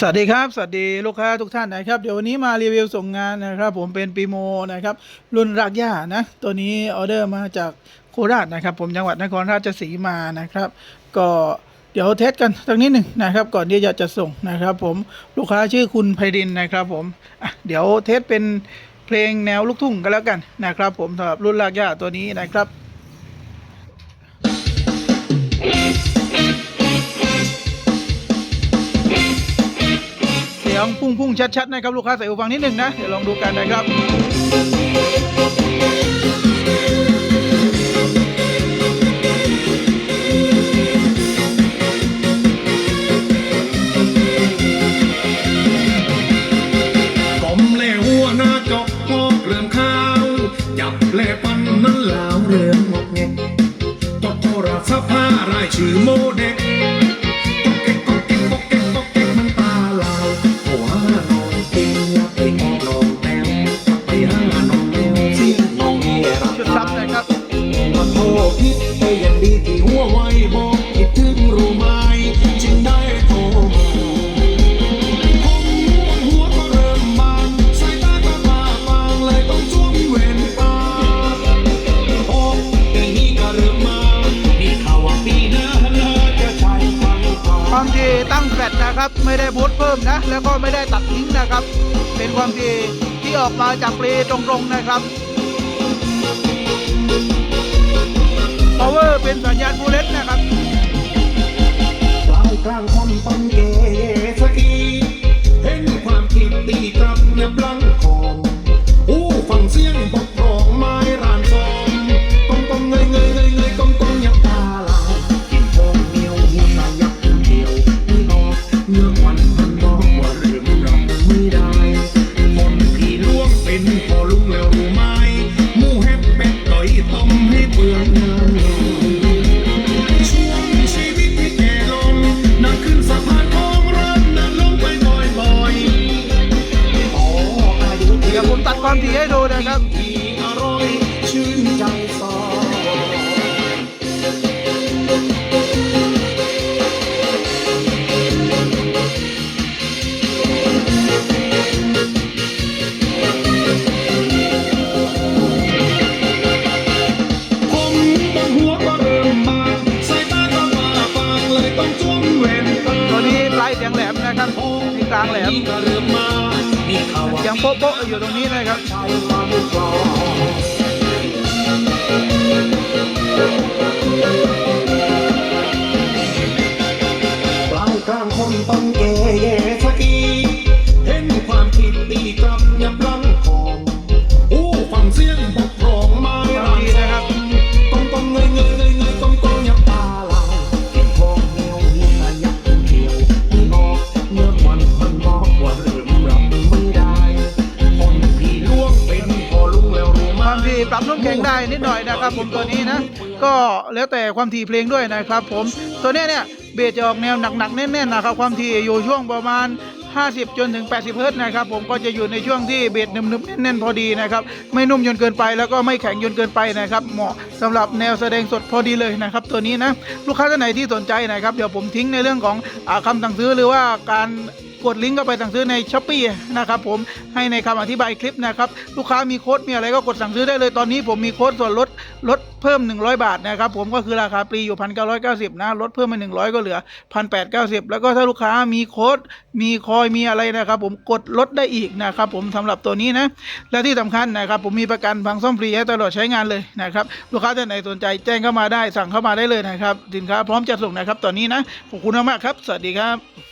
สวัสดีครับ สวัสดีลูกค้าทุกท่านนะครับ เดี๋ยววันนี้มารีวิวส่งงานนะครับ ผมเป็นปีโมนะครับ รุ่นรากหญ้านะ ตัวนี้ออเดอร์มาจากโคราชนะครับ ผมจังหวัดนครราชสีมานะครับ ก็เดี๋ยวเทสกันสักนิดหนึ่งนะครับ ก่อนที่จะจะส่งนะครับ ผมลูกค้าชื่อคุณไพรินนะครับ ผมอะเดี๋ยวเทสเป็นเพลงแนวลูกทุ่งกันแล้วกันนะครับ ผมสำหรับรุ่นรากหญ้าตัวนี้นะครับ ยงพุ่งพุ่งๆชัดๆนะครับลูกค้าใส่หูฟังนิดหนึ่งนะ เดี๋ยวลองดูกันนะครับกลมเล่หัว ความดีตั้งแฟลตนะครับ ไม่ได้บูตเพิ่มนะ แล้วก็ไม่ได้ตัดทิ้งนะครับ เป็นความดีที่ออกมาจากเปลตรงๆนะครับ power เป็นสัญญาณบูเลตนะครับกลางกลางคนต้น อยต้มให้เปลืองเงินช่วงชีวิตที่แก่ลงนั่งขึ้นสะพานของรักนั่งลงไปบ่อยๆอ๋ออายุเดี๋ยวผมตัดความถี่ให้ดูนะครับางแหลมยังโป๊ะๆอยู่ตรงนี้นะครับ ปรับนุ่มแข็งได้นิดหน่อยนะครับ ผมตัวนี้นะ ก็แล้วแต่ความถี่เพลงด้วยนะครับ ผมตัวเนี้ยเนี่ยเบสจะออกแนวหนักๆแน่นๆนะครับความถี่อยู่ช่วงประมาณ50 จนถึง 80 เฮิร์ตนะครับ ผมก็จะอยู่ในช่วงที่เบสหนึบๆแน่นๆพอดีนะครับ ไม่นุ่มจนเกินไปแล้วก็ไม่แข็งจนเกินไปนะครับ เหมาะสำหรับแนวแสดงสดพอดีเลยนะครับ ตัวนี้นะ ลูกค้าท่านไหนที่สนใจนะครับ เดี๋ยวผมทิ้งในเรื่องของอาคำสั่งซื้อหรือว่าการ กดลิงก์เข้าไปสั่งซื้อในช้อปปีนะครับผมให้ในคำอธิบายคลิปนะครับลูกค้ามีโค้ดมีอะไรก็กดสั่งซื้อได้เลยตอนนี้ผมมีโค้ดส่วนลดลดเพิ่ม 100 บาทนะครับผมก็คือราคาปลีอยู่ 1,990 นะลดเพิ่มมา 100 ก็เหลือ 1,890 แล้วก็ถ้าลูกค้ามีโค้ดมีคอยมีอะไรนะครับผมกดลดได้อีกนะครับผมสำหรับตัวนี้นะและที่สำคัญนะครับผมมีประกันพังซ่อมฟรีให้ตลอดใช้งานเลยนะครับลูกค้าท่านไหนสนใจแจ้งเข้ามาได้สั่งเข้ามาได้เลยนะครับสินค้าพร้อมจัดส่งนะครับตอนนี้นะขอบคุณมากๆครับ สวัสดีครับ